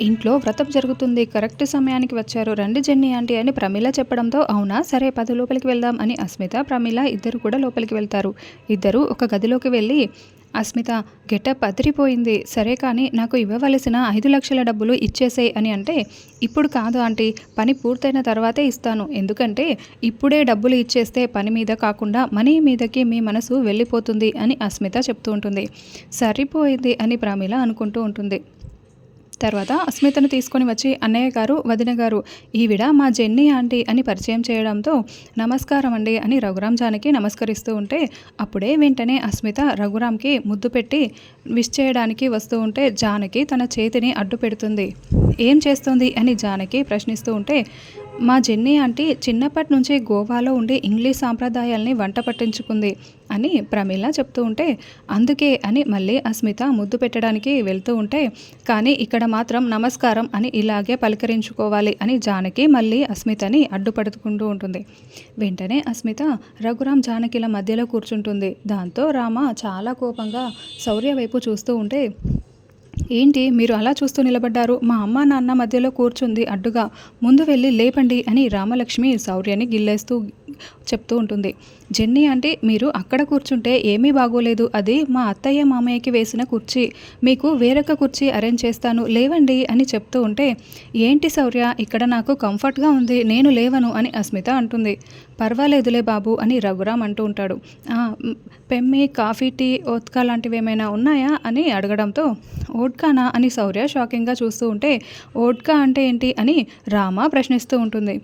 ఇంట్లో వ్రతం జరుగుతుంది కరెక్ట్ సమయానికి వచ్చారు రండి జెన్నీ ఆంటీ అని ప్రమీల చెప్పడంతో అవునా? సరే పది లోపలికి వెళ్దాం అని అస్మిత ప్రమీల ఇద్దరు కూడా లోపలికి వెళ్తారు. ఇద్దరు ఒక గదిలోకి వెళ్ళి అస్మిత గెటప్ అదిరిపోయింది. సరే కానీ నాకు ఇవ్వవలసిన ఐదు లక్షల డబ్బులు ఇచ్చేసేయ్ అని అంటే ఇప్పుడు కాదు ఆంటీ పని పూర్తయిన తర్వాతే ఇస్తాను. ఎందుకంటే ఇప్పుడే డబ్బులు ఇచ్చేస్తే పని మీద కాకుండా మనీ మీదకి మీ మనసు వెళ్ళిపోతుంది అని అస్మిత చెప్తూ ఉంటుంది. సరిపోయింది అని ప్రమీల అనుకుంటూ ఉంటుంది. తర్వాత అస్మితను తీసుకొని వచ్చి అన్నయ్య గారు వదిన గారు ఈవిడ మా జెన్నీ ఆంటీ అని పరిచయం చేయడంతో నమస్కారం అండి అని రఘురామ్ జానకి నమస్కరిస్తూ ఉంటే అప్పుడే వెంటనే అస్మిత రఘురామ్కి ముద్దు పెట్టి విష్ చేయడానికి వస్తూ ఉంటే జానకి తన చేతిని అడ్డు పెడుతుంది ఏం చేస్తుంది? అని జానకి ప్రశ్నిస్తూ ఉంటే మా జెన్నీ ఆంటీ చిన్నప్పటి నుంచి గోవాలో ఉండే ఇంగ్లీష్ సాంప్రదాయాల్ని వంట పట్టించుకుంది అని ప్రమీల చెప్తూ ఉంటే అందుకే అని మళ్ళీ అస్మిత ముద్దు పెట్టడానికి వెళ్తూ ఉంటే కానీ ఇక్కడ మాత్రం నమస్కారం అని ఇలాగే పలకరించుకోవాలి అని జానకి మళ్ళీ అస్మితని అడ్డుపడుకుంటూ ఉంటుంది. వెంటనే అస్మిత రఘురామ్ జానకిల మధ్యలో కూర్చుంటుంది. దాంతో రామ చాలా కోపంగా శౌర్య వైపు చూస్తూ ఉంటే ఏంటి మీరు అలా చూస్తూ నిలబడ్డారు? మా అమ్మ నాన్న మధ్యలో కూర్చుంది అడ్డుగా. ముందు వెళ్ళి లేపండి అని రామలక్ష్మి శౌర్యని గిల్లేస్తూ చెప్తూ ఉంటుంది. జెన్నీ అంటే మీరు అక్కడ కూర్చుంటే ఏమీ బాగోలేదు. అది మా అత్తయ్య మామయ్యకి వేసిన కుర్చీ. మీకు వేరొక కుర్చీ అరేంజ్ చేస్తాను. లేవండి అని చెప్తూ ఉంటే ఏంటి శౌర్య ఇక్కడ నాకు కంఫర్ట్గా ఉంది. నేను లేవను అని అస్మిత అంటుంది. పర్వాలేదులే బాబు అని రఘురామ్ అంటూ ఉంటాడు. పెమ్మి కాఫీ టీ ఓత్కా లాంటివి ఏమైనా ఉన్నాయా అని అడగడంతో ఓట్కానా అని శౌర్య షాకింగ్గా చూస్తూ ఉంటే ఓట్కా అంటే ఏంటి అని రామ ప్రశ్నిస్తూ ఉంటుంది.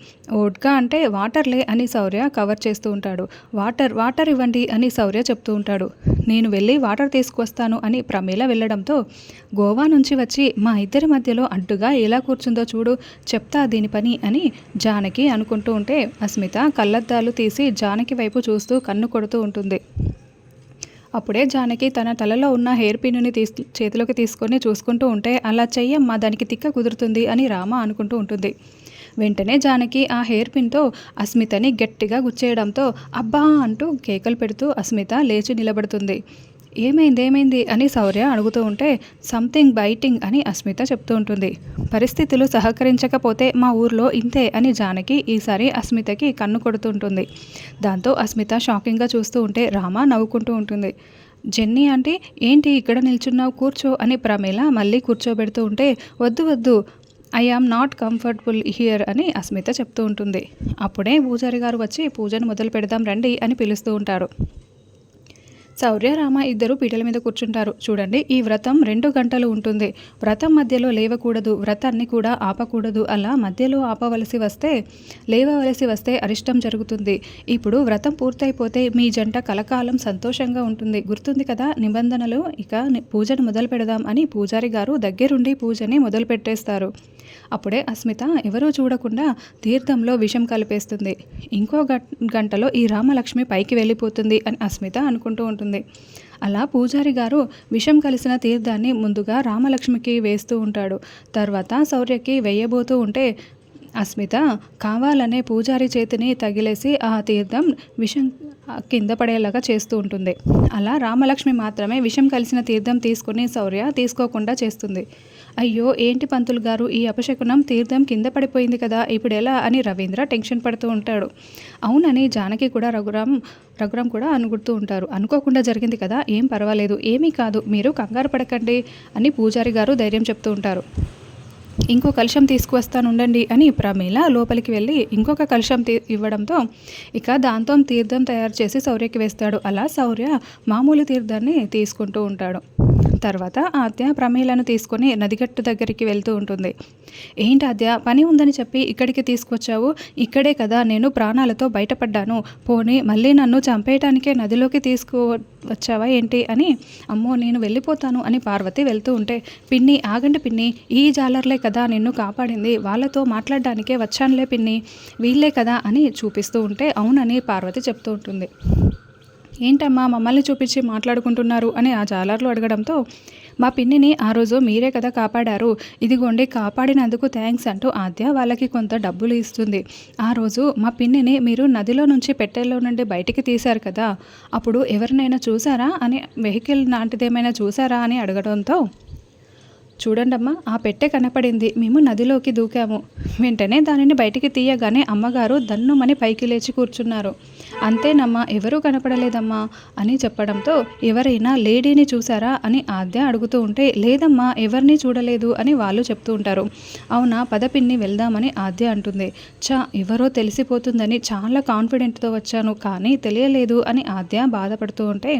ఓట్కా అంటే వాటర్లే అని శౌర్య కవర్ చేస్తూ ఉంటాడు. వాటర్ వాటర్ ఇవ్వండి అని శౌర్య చెప్తూ ఉంటాడు. నేను వెళ్ళి వాటర్ తీసుకొస్తాను అని ప్రమీల వెళ్ళడంతో గోవా నుంచి వచ్చి మా ఇద్దరి మధ్యలో అడ్డుగా ఎలా కూర్చుందో చూడు చెప్తా దీని పని అని జానకి అనుకుంటూ ఉంటే అస్మిత కళ్ళ కళ్ళద్దాలు తీసి జానకి వైపు చూస్తూ కన్ను కొడుతూ ఉంటుంది. అప్పుడే జానకి తన తలలో ఉన్న హెయిర్ పిన్నుని తీసు చేతిలోకి తీసుకొని చూసుకుంటూ ఉంటే అలా చెయ్యమ్మా దానికి తిక్క కుదురుతుంది అని రామ అనుకుంటూ ఉంటుంది. వెంటనే జానకి ఆ హెయిర్ పిన్తో అస్మితని గట్టిగా గుచ్చేయడంతో అబ్బా అంటూ కేకలు పెడుతూ అస్మిత లేచి నిలబడుతుంది. ఏమైంది ఏమైంది అని శౌర్య అడుగుతూ ఉంటే సంథింగ్ బైటింగ్ అని అస్మిత చెప్తూ ఉంటుంది. పరిస్థితులు సహకరించకపోతే మా ఊర్లో ఇంతే అని జానకి ఈసారి అస్మితకి కన్ను కొడుతుంటుంది దాంతో అస్మిత షాకింగ్గా చూస్తూ ఉంటే రామ నవ్వుకుంటూ ఉంటుంది. జెన్నీ అంటే ఏంటి ఇక్కడ నిల్చున్నావు? కూర్చో అని ప్రమేళ మళ్ళీ కూర్చోబెడుతూ ఉంటే వద్దు వద్దు I am not comfortable here అని అస్మిత చెప్తూ ఉంటుంది. అప్పుడే పూజారి గారు వచ్చి పూజను మొదలు పెడదాం రండి అని పిలుస్తూ ఉంటారు. శౌర్య రామ ఇద్దరు పీటల మీద కూర్చుంటారు. చూడండి ఈ వ్రతం రెండు గంటలు ఉంటుంది. వ్రతం మధ్యలో లేవకూడదు వ్రతాన్ని కూడా ఆపకూడదు అలా మధ్యలో ఆపవలసి వస్తే లేవవలసి వస్తే అరిష్టం జరుగుతుంది. ఇప్పుడు వ్రతం పూర్తయిపోతే మీ జంట కలకాలం సంతోషంగా ఉంటుంది. గుర్తుంది కదా నిబంధనలు ఇక పూజను మొదలు పెడదాం అని పూజారి గారు దగ్గరుండి పూజని మొదలు పెట్టేస్తారు. అప్పుడే అస్మిత ఎవరూ చూడకుండా తీర్థంలో విషం కలిపేస్తుంది. ఇంకో గంటలో ఈ రామలక్ష్మి పైకి వెళ్ళిపోతుంది అని అస్మిత అనుకుంటూ ఉంటుంది. అలా పూజారి గారు విషం కలిసిన తీర్థాన్ని ముందుగా రామలక్ష్మికి వేస్తూ ఉంటాడు. తర్వాత శౌర్యకి వేయబోతూ ఉంటే అస్మిత కావాలనే పూజారి చేతిని తగిలేసి ఆ తీర్థం విషం కింద పడేలాగా చేస్తూ ఉంటుంది. అలా రామలక్ష్మి మాత్రమే విషం కలిసిన తీర్థం తీసుకుని శౌర్య తీసుకోకుండా చేస్తుంది. అయ్యో ఏంటి పంతులు గారు ఈ అపశకునం తీర్థం కింద పడిపోయింది కదా ఇప్పుడు ఎలా అని రవీంద్ర టెన్షన్ పడుతూ ఉంటాడు. అవునని జానకి కూడా రఘురామ్ రఘురామ్ కూడా అనుగుడుతూ ఉంటారు. అనుకోకుండా జరిగింది కదా ఏం పర్వాలేదు ఏమీ కాదు మీరు కంగారు పడకండి అని పూజారి గారు ధైర్యం చెప్తూ ఉంటారు. ఇంకో కలుషం తీసుకువస్తాను ఉండండి అని ప్రమీల లోపలికి వెళ్ళి ఇంకొక కలుషం తీ ఇవ్వడంతో ఇక దాంతో తీర్థం తయారు చేసి శౌర్యకి వేస్తాడు. అలా శౌర్య మామూలు తీర్థాన్ని తీసుకుంటూ ఉంటాడు. తర్వాత ఆద్య ప్రమేలను తీసుకొని నదిగట్టు దగ్గరికి వెళ్తూ ఉంటుంది. ఏంటి ఆద్య పని ఉందని చెప్పి ఇక్కడికి తీసుకొచ్చావు? ఇక్కడే కదా నేను ప్రాణాలతో బయటపడ్డాను. పోనీ మళ్ళీ నన్ను చంపేయటానికే నదిలోకి తీసుకు వచ్చావా ఏంటి అని? అమ్మో నేను వెళ్ళిపోతాను అని పార్వతి వెళ్తూ ఉంటే పిన్ని ఆగండి పిన్ని ఈ జాలర్లే కదా నిన్ను కాపాడింది. వాళ్ళతో మాట్లాడడానికే వచ్చానులే పిన్ని. వీళ్ళే కదా అని చూపిస్తూ ఉంటే అవునని పార్వతి చెప్తూ ఉంటుంది. ఏంటమ్మా మమ్మల్ని చూపించి మాట్లాడుకుంటున్నారు అని ఆ జాలర్లు అడగడంతో మా పిన్నిని ఆ రోజు మీరే కదా కాపాడారు ఇదిగోండి కాపాడినందుకు థ్యాంక్స్ అంటూ ఆద్య వాళ్ళకి కొంత డబ్బులు ఇస్తుంది. ఆ రోజు మా పిన్నిని మీరు నదిలో నుంచి పెట్టెల్లో నుండి బయటికి తీశారు కదా అప్పుడు ఎవరినైనా చూసారా అని వెహికల్ లాంటిదేమైనా చూసారా అని అడగడంతో చూడండమ్మా ఆ పెట్టె కనపడింది. మేము నదిలోకి దూకాము. వెంటనే దానిని బయటికి తీయగానే అమ్మగారు దన్నుమని పైకి లేచి కూర్చున్నారు. అంతేనమ్మా ఎవరూ కనపడలేదమ్మా అని చెప్పడంతో ఎవరైనా లేడీని చూసారా అని ఆద్య అడుగుతూ ఉంటే లేదమ్మా ఎవరిని చూడలేదు అని వాళ్ళు చెప్తూ ఉంటారు. అవునా పదపిన్ని వెళ్దామని ఆద్య అంటుంది. చా ఎవరో తెలిసిపోతుందని చాలా కాన్ఫిడెంట్తో వచ్చాను కానీ తెలియలేదు అని ఆద్య బాధపడుతూ ఉంటే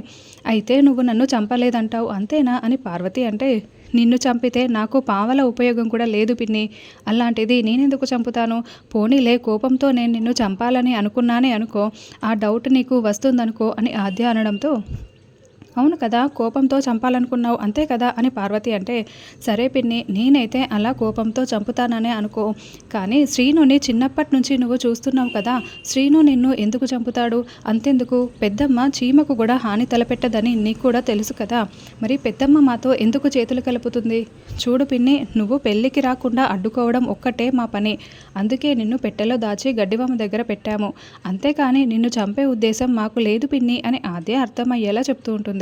అయితే నువ్వు నన్ను చంపలేదంటావు అంతేనా అని పార్వతి అంటే నిన్ను చంపితే నాకు పావల ఉపయోగం కూడా లేదు పిన్ని. అలాంటిది నేనెందుకు చంపుతాను? పోనీలే కోపంతో నేను నిన్ను చంపాలని అనుకున్నానే అనుకో. ఆ డౌట్ నీకు వస్తుందనుకో అని ఆద్య అనడంతో అవును కదా కోపంతో చంపాలనుకున్నావు అంతే కదా అని పార్వతి అంటే సరే పిన్ని నేనైతే అలా కోపంతో చంపుతాననే అనుకో. కానీ శ్రీనుని చిన్నప్పటి నుంచి నువ్వు చూస్తున్నావు కదా శ్రీను నిన్ను ఎందుకు చంపుతాడు? అంతెందుకు? పెద్దమ్మ చీమకు కూడా హాని తలపెట్టదని నీకు కూడా తెలుసు కదా. మరి పెద్దమ్మ మాతో ఎందుకు చేతులు కలుపుతుంది? చూడు పిన్ని నువ్వు పెళ్ళికి రాకుండా అడ్డుకోవడం ఒక్కటే మా పని. అందుకే నిన్ను పెట్టెలో దాచి గడ్డివామ దగ్గర పెట్టాము. అంతేకాని నిన్ను చంపే ఉద్దేశం మాకు లేదు పిన్ని అని అదే అర్థమయ్యేలా చెప్తూ ఉంటుంది.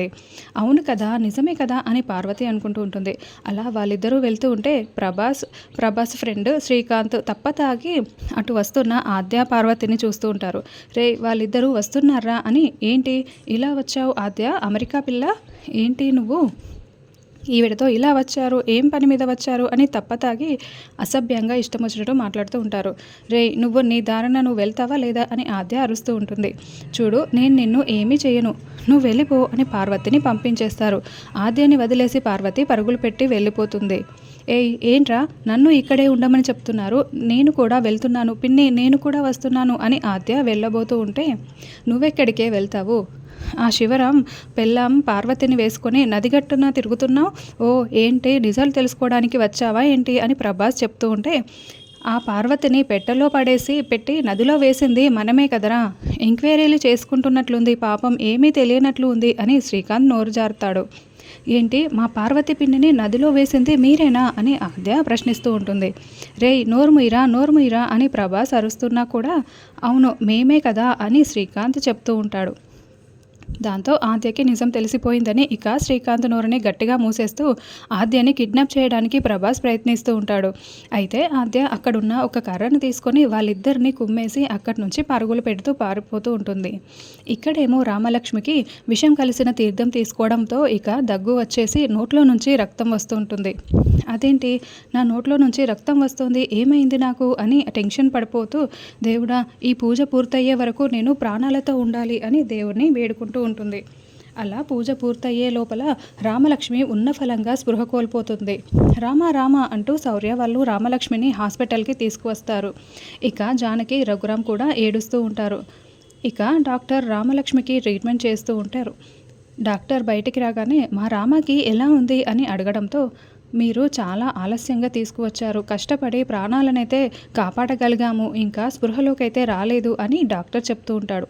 అవును కదా నిజమే కదా అని పార్వతి అనుకుంటూ ఉంటుంది. అలా వాళ్ళిద్దరూ వెళ్తూ ఉంటే ప్రభాస్ ప్రభాస్ ఫ్రెండ్ శ్రీకాంత్ తప్ప తాగి అటు వస్తున్న ఆద్య పార్వతిని చూస్తూ ఉంటారు. రే వాళ్ళిద్దరూ వస్తున్నారా అని ఏంటి? ఇలా వచ్చావు ఆద్య? అమెరికా పిల్ల? ఏంటి నువ్వు? ఈవిడతో ఇలా వచ్చారు ఏం పని మీద వచ్చారు అని తప్పతాగి అసభ్యంగా ఇష్టం వచ్చినట్టు మాట్లాడుతూ ఉంటారు. రే నువ్వు నీ దారిన నువ్వు వెళ్తావా లేదా అని ఆద్య అరుస్తూ ఉంటుంది. చూడు నేను నిన్ను ఏమీ చేయను నువ్వు వెళ్ళిపో అని పార్వతిని పంపించేస్తారు. ఆద్యని వదిలేసి పార్వతి పరుగులు పెట్టి వెళ్ళిపోతుంది. ఏయ్ ఏంట్రా? నన్ను ఇక్కడే ఉండమని చెప్తున్నారు. నేను కూడా వెళ్తున్నాను. పిన్ని నేను కూడా వస్తున్నాను అని ఆద్య వెళ్ళబోతూ ఉంటే నువ్వెక్కడికే వెళ్తావు? ఆ శివరాం పెళ్ళాం పార్వతిని వేసుకొని నదిగట్టున తిరుగుతున్నావు? ఓ ఏంటి? నిజాలు తెలుసుకోవడానికి వచ్చావా ఏంటి? అని ప్రభాస్ చెప్తూ ఉంటే ఆ పార్వతిని పెట్టెలో పడేసి పెట్టి నదిలో వేసింది మనమే కదరా. ఎంక్వైరీలు చేసుకుంటున్నట్లుంది. పాపం ఏమీ తెలియనట్లు ఉంది అని శ్రీకాంత్ నోరు జారుతాడు. ఏంటి మా పార్వతి పిండిని నదిలో వేసింది మీరేనా అని ఆద్య ప్రశ్నిస్తూ ఉంటుంది. రేయ్ నోర్ముయిరా నోర్ముయిరా అని ప్రభాస్ అరుస్తున్నా కూడా అవును మేమే కదా అని శ్రీకాంత్ చెప్తూ ఉంటాడు. దాంతో ఆద్యకి నిజం తెలిసిపోయిందని ఇక శ్రీకాంత్ నోరుని గట్టిగా మూసేస్తూ ఆద్యని కిడ్నాప్ చేయడానికి ప్రభాస్ ప్రయత్నిస్తూ ఉంటాడు. అయితే ఆద్య అక్కడున్న ఒక కర్రను తీసుకొని వాళ్ళిద్దరిని కుమ్మేసి అక్కడి నుంచి పరుగులు పెడుతూ పారిపోతూ ఉంటుంది. ఇక్కడేమో రామలక్ష్మికి విషం కలిసిన తీర్థం తీసుకోవడంతో ఇక దగ్గు వచ్చేసి నోట్లో నుంచి రక్తం వస్తూ ఉంటుంది అదేంటి? నా నోట్లో నుంచి రక్తం వస్తుంది. ఏమైంది నాకు? అని టెన్షన్ పడిపోతూ దేవుడా ఈ పూజ పూర్తయ్యే వరకు నేను ప్రాణాలతో ఉండాలి అని దేవుడిని వేడుకుంటూ ఉంటుంది. అలా పూజ పూర్తయ్యే లోపల రామలక్ష్మి ఉన్న ఫలంగా స్పృహ కోల్పోతుంది. రామ రామ అంటూ శౌర్య వాళ్ళు రామలక్ష్మిని హాస్పిటల్కి తీసుకువస్తారు. ఇక జానకి రఘురామ్ కూడా ఏడుస్తూ ఉంటారు. ఇక డాక్టర్ రామలక్ష్మికి ట్రీట్మెంట్ చేస్తూ ఉంటారు. డాక్టర్ బయటికి రాగానే మా రామకి ఎలా ఉంది? అని అడగడంతో మీరు చాలా ఆలస్యంగా తీసుకువచ్చారు. కష్టపడి ప్రాణాలనైతే కాపాడగలిగాము. ఇంకా స్పృహలోకైతే రాలేదు అని డాక్టర్ చెప్తూ ఉంటాడు.